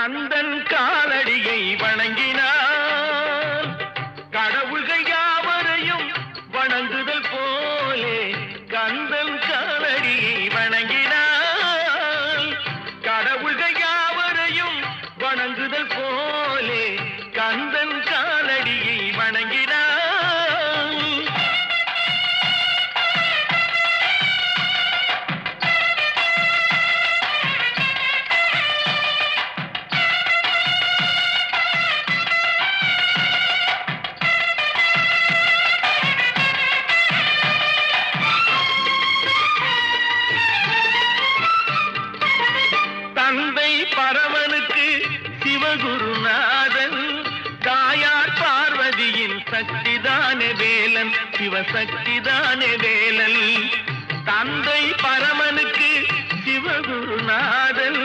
கந்தன் காலடியை வணங்கினார். கடவுள்கள் யாவரையும் வணங்குதல் போலே கந்தன் காலடியை வணங்கினார். கடவுள்கள் யாவரையும் வணங்குதல் போலே பரவனுக்கு சிவகுருநாதன் தாயார் பார்வதியின் சக்திதானே வேலன் சிவசக்திதானே வேலன். தந்தை பரமனுக்கு சிவகுருநாதன்